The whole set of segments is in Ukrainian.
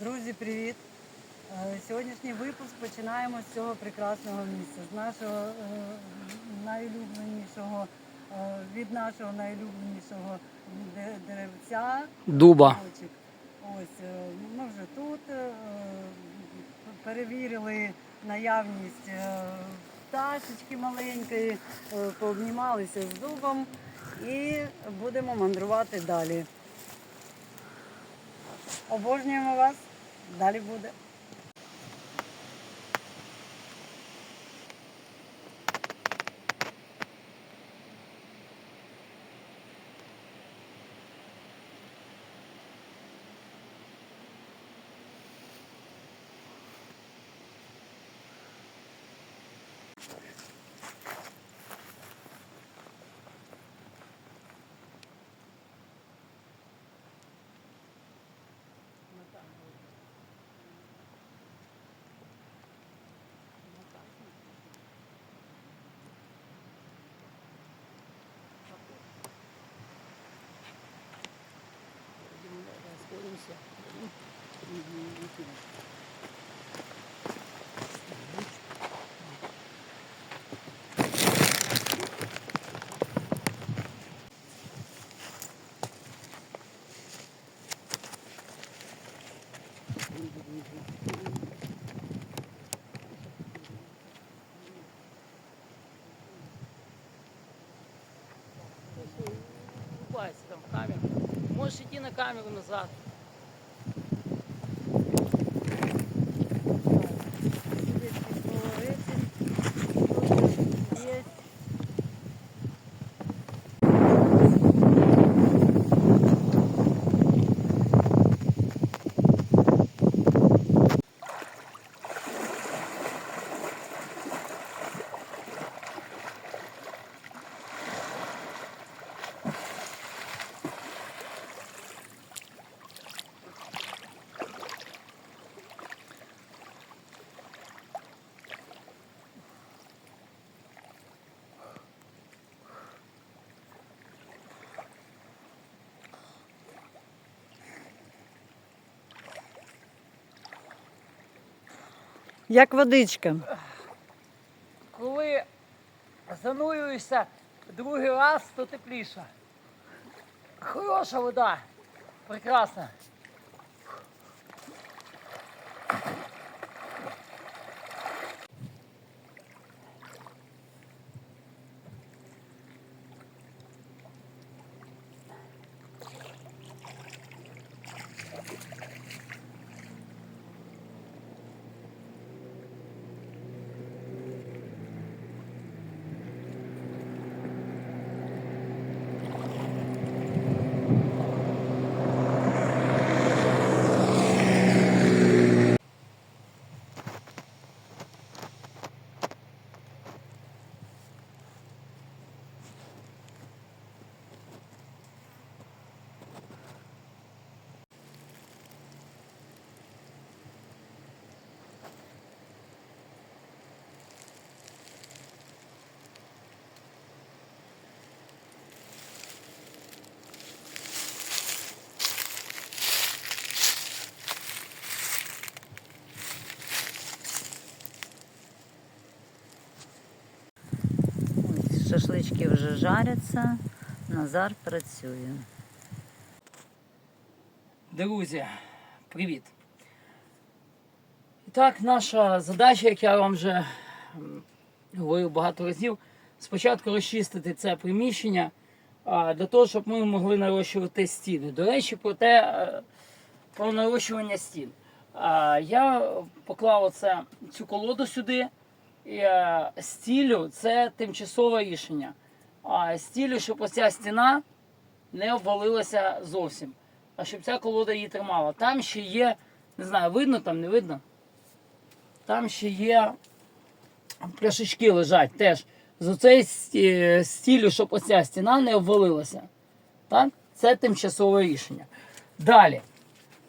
Друзі, привіт! Е, Сьогоднішній випуск починаємо з цього прекрасного місця, з нашого е, найулюбленішого, е, від нашого найулюбленішого деревця. Дуба. Ось ми вже тут перевірили наявність пташечки маленької, пообнімалися з дубом і будемо мандрувати далі. Обожнюємо вас. Далі буде. Купайся там в камеру. Можеш йти на камеру назад. Як водичка. Коли занурюєшся другий раз, то тепліше. Хороша вода. Прекрасна. Ось шашлички вже жаряться, Назар працює. Друзі, привіт. І так, наша задача, як я вам вже говорив багато разів, спочатку розчистити це приміщення для того, щоб ми могли нарощувати стіни. До речі, про те, е, про нарощування стін. Я поклав оце, цю колоду сюди. Е, стілю це тимчасове рішення. А стілю, щоб оця стіна не обвалилася зовсім. А щоб ця колода її тримала. Там ще є, не знаю, видно там, не видно. Там ще є пляшечки лежать теж. З сті- стілю, щоб оця стіна не обвалилася. Так? Це тимчасове рішення. Далі.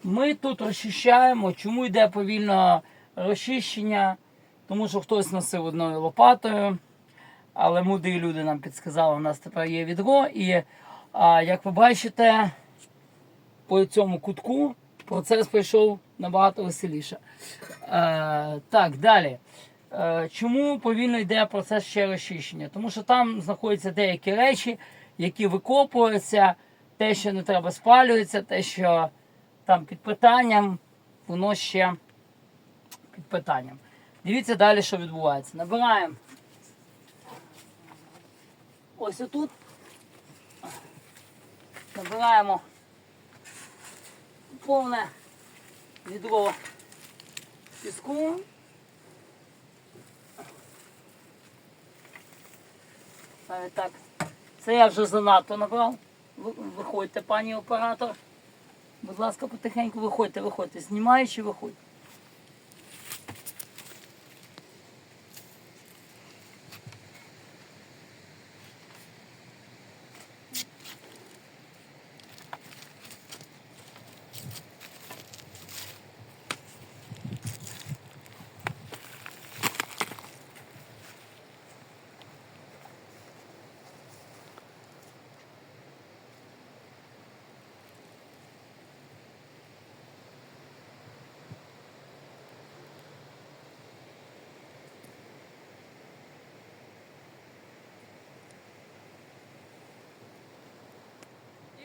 Ми тут розчищаємо. Чому йде повільно розчищення? Тому що хтось носив одною лопатою, але мудрі люди нам підсказали, у нас тепер є відро. І а, як ви бачите, по цьому кутку процес пройшов набагато веселіше. Е, так, далі. Е, чому повільно йде процес ще розчищення? Тому що там знаходяться деякі речі, які викопуються, те, що не треба спалюється, те, що там під питанням, воно ще під питанням. Дивіться далі, що відбувається. Набираємо ось отут. Набираємо повне відро піску. Навіть так. Це я вже занадто набрав. Виходьте, пані оператор. Будь ласка, потихеньку виходьте, виходьте. Знімаючи, виходьте.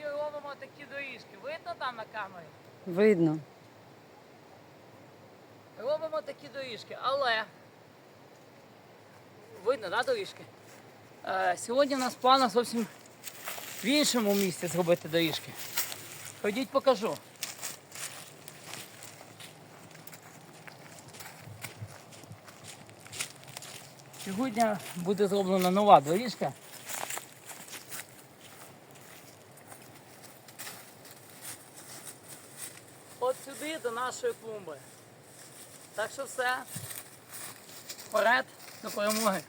І робимо такі доріжки. Видно там на камері? Видно. Робимо такі доріжки, але видно, да, доріжки? Е, сьогодні у нас план зовсім в іншому місці зробити доріжки. Ходіть покажу. Сьогодні буде зроблена нова доріжка. Сюди до нашої клумби. Так що все. Вперед до перемоги.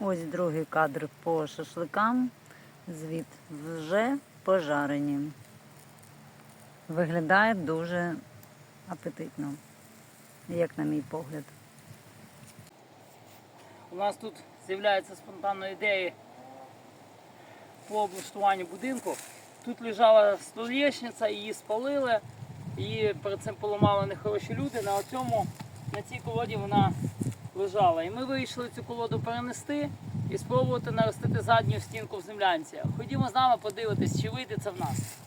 Ось другий кадр по шашликам. Звіт вже пожарені. Виглядає дуже апетитно, як на мій погляд. У нас тут з'являються спонтанні ідеї по облаштуванню будинку. Тут лежала столішниця, її спалили, її перед цим поламали нехороші люди. На цьому, на цій колоді вона лежала. І ми вирішили цю колоду перенести і спробувати наростити задню стінку в землянці. Ходімо з нами подивитись, чи вийде це в нас.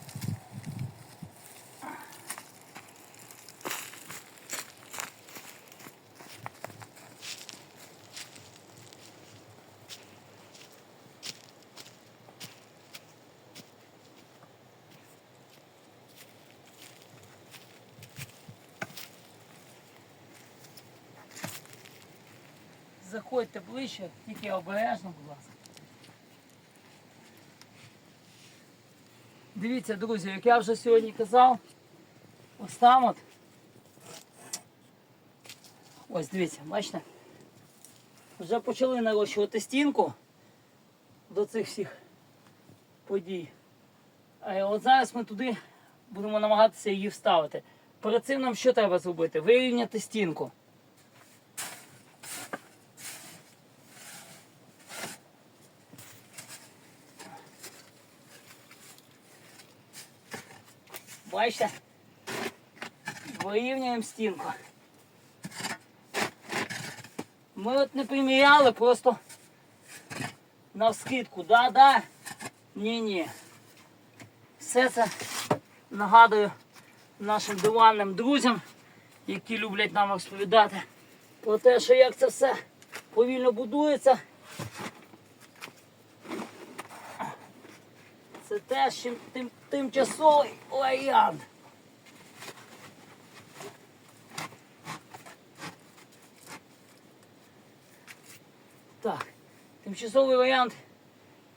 Заходьте ближче, тільки обережно, будь ласка. Дивіться, друзі, як я вже сьогодні казав, ось там от. Ось дивіться, бачите? Вже почали нарощувати стінку до цих всіх подій. А от зараз ми туди будемо намагатися її вставити. Перед цим нам що треба зробити? Вирівняти стінку. Бачите? Вирівнюємо стінку. Ми от не приміряли, просто навскидку. Да-да. Ні-ні. Все це нагадую нашим диванним друзям, які люблять нам розповідати про те, що як це все повільно будується. Це теж тим, тимчасовий варіант. Так, тимчасовий варіант,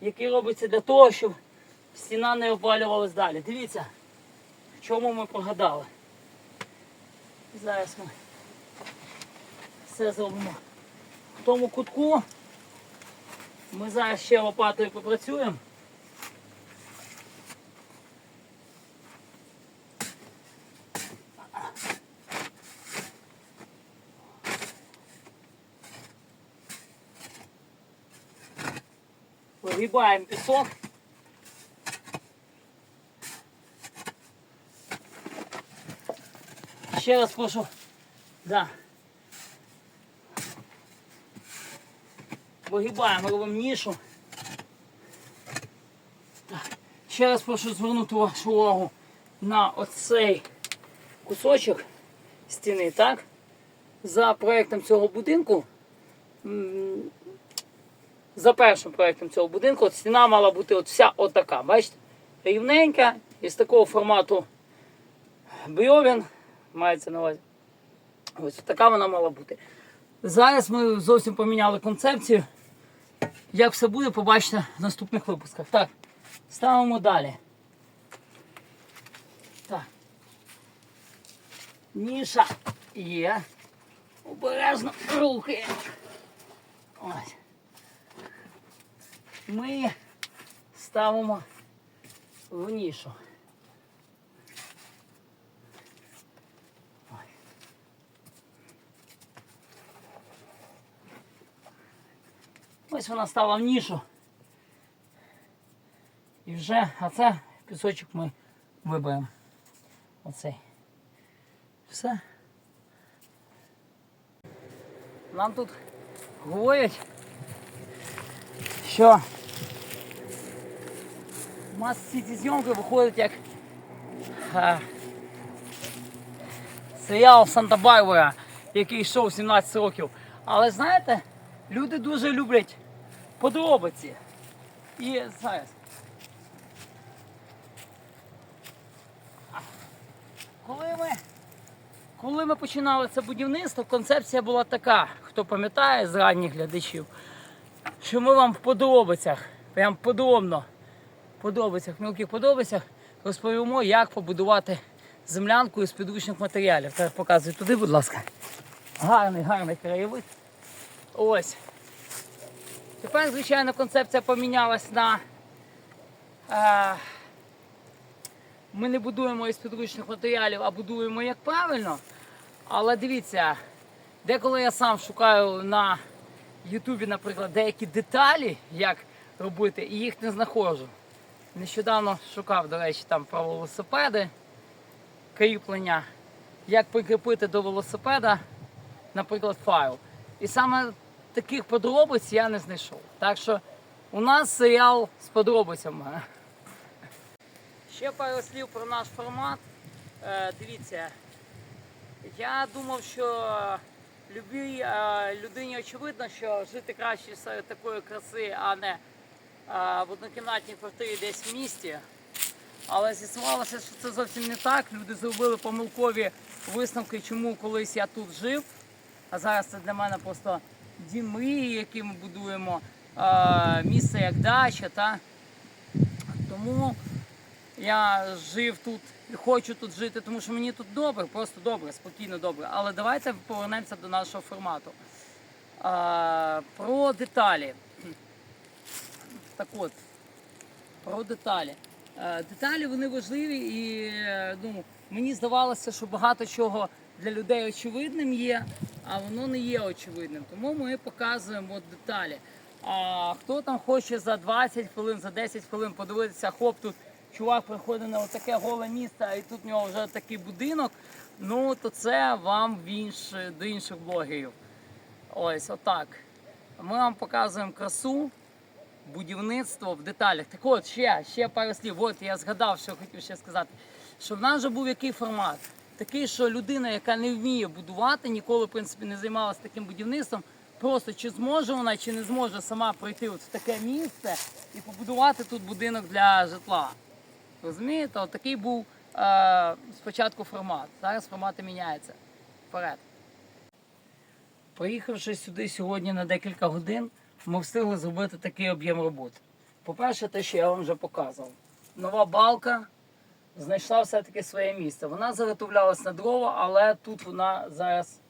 який робиться для того, щоб стіна не обвалювалась далі. Дивіться, в чому ми прогадали. Зараз ми все зробимо в тому кутку. Ми зараз ще лопатою попрацюємо. Вигибаємо пісок. ще раз прошу. Да. Вигибаємо, робимо нішу. Ще раз прошу звернути вашу увагу на оцей кусочок стіни, так? За проєктом цього будинку. За першим проєктом цього будинку от стіна мала бути от вся отака, бачите? Рівненька, із такого формату брьовен, мається на увазі. Ось така вона мала бути. Зараз ми зовсім поміняли концепцію. Як все буде, побачите в наступних випусках. Так, ставимо далі. Так. Ніша є. Обережно рухи. Ось. Ми ставимо в нішу. Ось вона стала в нішу. І вже, а це пісочок ми виберемо. Оцей. Все. Нам тут говорять, що у нас всі ці зйомки виходять як а, серіал Санта-Барбара, який йшов 17 років. Але знаєте, люди дуже люблять подробиці. І зараз. Коли ми, коли ми починали це будівництво, концепція була така, хто пам'ятає з ранніх глядачів, що ми вам в подробицях, прям подробно, в подробицях, мілких подробицях розповімо, як побудувати землянку із підручних матеріалів. Зараз показую туди, будь ласка. Гарний, гарний краєвид. Ось. Тепер, звичайно, концепція помінялась на. Е, ми не будуємо із підручних матеріалів, а будуємо як правильно. Але дивіться, деколи я сам шукаю на Ютубі, наприклад, деякі деталі, як робити, і їх не знаходжу. Нещодавно шукав, до речі, там про велосипеди, кріплення, як прикріпити до велосипеда, наприклад, файл. І саме таких подробиць я не знайшов. Так що у нас серіал з подробицями. Ще пару слів про наш формат. Е, дивіться, я думав, що любій е, людині очевидно, що жити краще серед такої краси, а не в однокімнатній квартирі десь в місті. Але з'ясувалося, що це зовсім не так. Люди зробили помилкові висновки, чому колись я тут жив. А зараз це для мене просто дім мрії, який ми будуємо, місце як дача. Та? Тому я жив тут і хочу тут жити, тому що мені тут добре, просто добре, спокійно добре. Але давайте повернемося до нашого формату. Про деталі. Так от, про деталі. Е, Деталі вони важливі і е, ну, мені здавалося, що багато чого для людей очевидним є, а воно не є очевидним. Тому ми показуємо деталі. А хто там хоче за 20 хвилин, за 10 хвилин подивитися, хоп, тут чувак приходить на таке голе місце, і тут в нього вже такий будинок, ну то це вам в інш, до інших блогерів. Ось отак. Ми вам показуємо красу, будівництво в деталях. Так от, ще, ще пару слів. От я згадав, що хотів ще сказати. Що в нас вже був який формат? Такий, що людина, яка не вміє будувати, ніколи в принципі не займалася таким будівництвом. Просто чи зможе вона, чи не зможе сама прийти от в таке місце і побудувати тут будинок для житла. Розумієте? От такий був е, спочатку формат. Зараз формати міняються. Вперед. Приїхавши сюди сьогодні на декілька годин, ми встигли зробити такий об'єм роботи. По-перше, те, що я вам вже показував. Нова балка знайшла все-таки своє місце. Вона заготовлялась на дрова, але тут вона зараз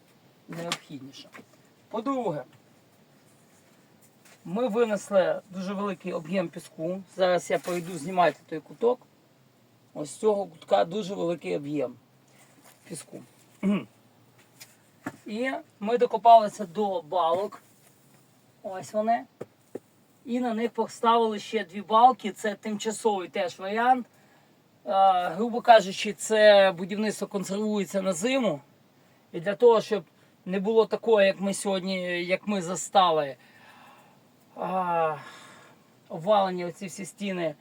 необхідніша. По-друге, ми винесли дуже великий об'єм піску. Зараз я пойду знімати той куток. Ось з цього кутка дуже великий об'єм піску. І ми докопалися до балок. Ось вони. І на них поставили ще дві балки. Це тимчасовий теж варіант. а, грубо кажучи, це будівництво консервується на зиму. І для того, щоб не було такого, як ми сьогодні, як ми застали, а, обвалені оці всі стіни,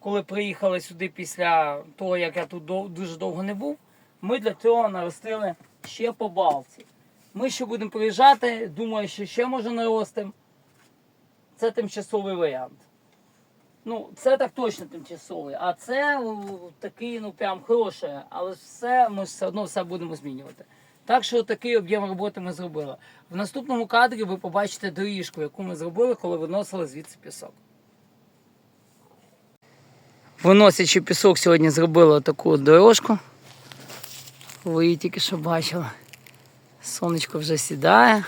коли приїхали сюди після того, як я тут дуже довго не був, ми для цього наростили ще по балці. Ми ще будемо приїжджати, думаю, що ще може наростимо. Це тимчасовий варіант. Ну, це так точно тимчасовий, а це такий, ну прям хороший, але все ми все одно все будемо змінювати. Так що такий об'єм роботи ми зробили. В наступному кадрі ви побачите доріжку, яку ми зробили, коли виносили звідси пісок. Виносячи пісок, сьогодні зробили таку дорожку. Ви її тільки що бачили. Сонечко вже сідає.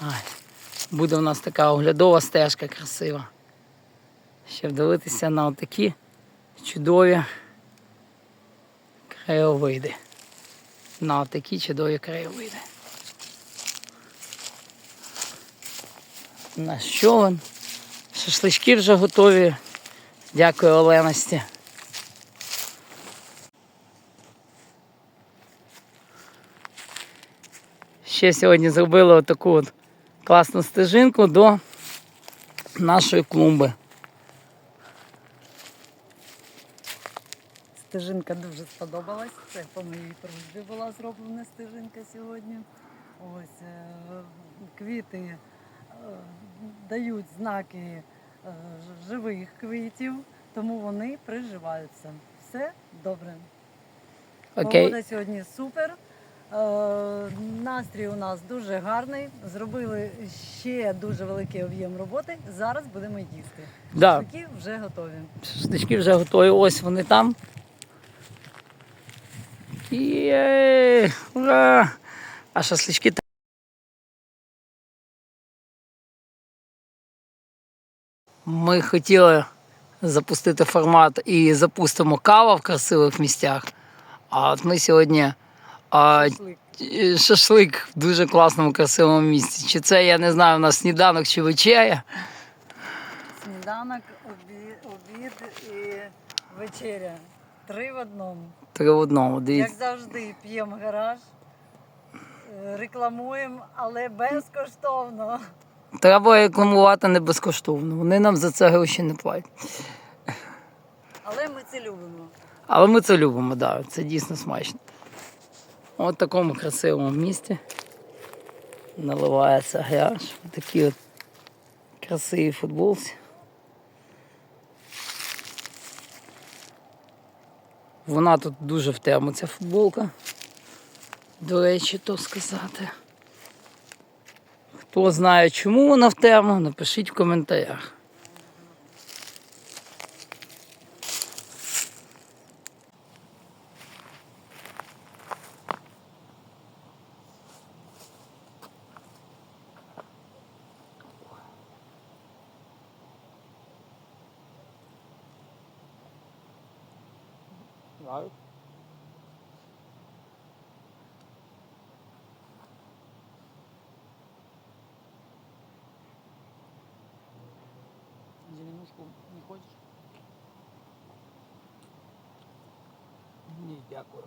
Ось. Буде у нас така оглядова стежка красива. Щоб дивитися на такі чудові краєвиди. На такі чудові краєвиди. Наш човен. Шашлички вже готові. Дякую Оленості. Ще сьогодні зробили отаку от класну стежинку до нашої клумби. Стежинка дуже сподобалась. Це по моїй просьбі була зроблена стежинка сьогодні. Ось е, квіти е, дають знаки е, живих квітів, тому вони приживаються. Все добре. Окей. Погода сьогодні супер. Е, Настрій у нас дуже гарний. Зробили ще дуже великий об'єм роботи. Зараз будемо їсти. Да. Шашлики вже готові. Шашлички вже готові. Ось вони там. Є! Ура! А шашлички там. Ми хотіли запустити формат і запустимо кава в красивих місцях. А от ми сьогодні а, Шашлик. е, в дуже класному, красивому місці. Чи це, я не знаю, у нас сніданок чи вечеря. Сніданок, обід, обід і вечеря. Три в одному. Три в одному. Як завжди, п'ємо гараж, е, рекламуємо, але безкоштовно. Треба рекламувати не безкоштовно. Вони нам за це гроші не платять. Але ми це любимо. Але ми це любимо, да. це дійсно смачно. В такому красивому місці наливається гряж. Такі от красиві футболці. Вона тут дуже в тему, ця футболка. До речі, то сказати. Хто знає, чому вона в тему, напишіть в коментарях. Зеленушку не хочешь? Не, дякую.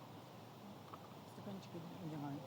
Стаканчики одягаю.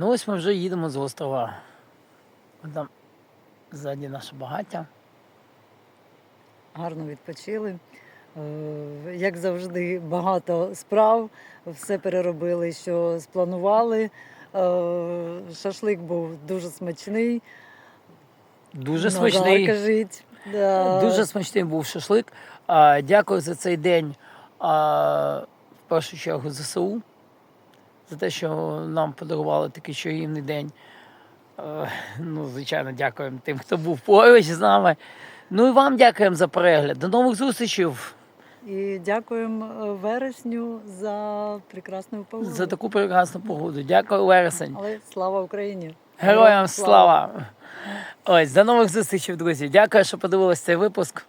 Ну ось ми вже їдемо з острова. Там ззаді наше багаття. гарно відпочили. Е, Як завжди, багато справ, все переробили, що спланували. Е, Шашлик був дуже смачний. Дуже смачний. кажіть. Да. Дуже смачний був шашлик. Дякую за цей день. В першу чергу ЗСУ, за те, що нам подарували такий чарівний день. Е, Ну, звичайно, дякуємо тим, хто був поруч з нами. Ну і вам дякуємо за перегляд. До нових зустрічей І дякуємо е, вересню за прекрасну погоду. за таку прекрасну погоду. Дякую, вересень. Але слава Україні! Героям слава! Ось, до нових зустрічей, друзі. Дякую, що подивилися цей випуск.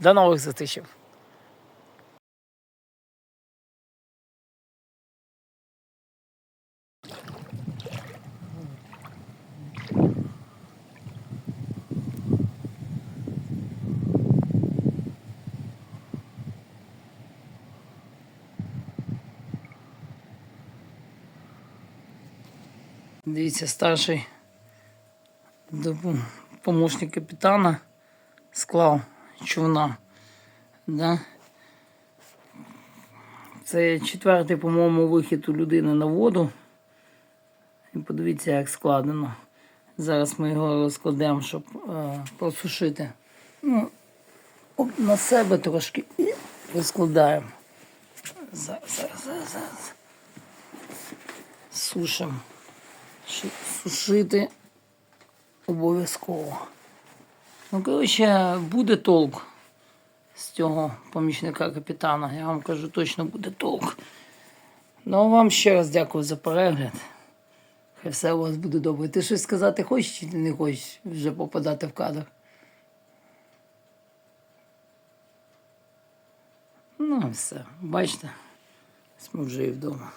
До нових зустрічей. Дивіться, старший помощник капітана склав човна. Да? Це четвертий, по-моєму, вихід у людини на воду. І подивіться, як складено. Зараз ми його розкладемо, щоб е, просушити. Ну, на себе трошки і розкладаємо. Зараз, зараз, зараз, зараз. Сушимо. Ши- Сушити обов'язково. Ну, коротше, буде толк з цього помічника капітана. Я вам кажу, точно буде толк. Ну, а вам ще раз дякую за перегляд. Хай все у вас буде добре. Ти щось сказати хочеш чи не хочеш вже попадати в кадр? Ну, все. Бачите, ми вже і вдома.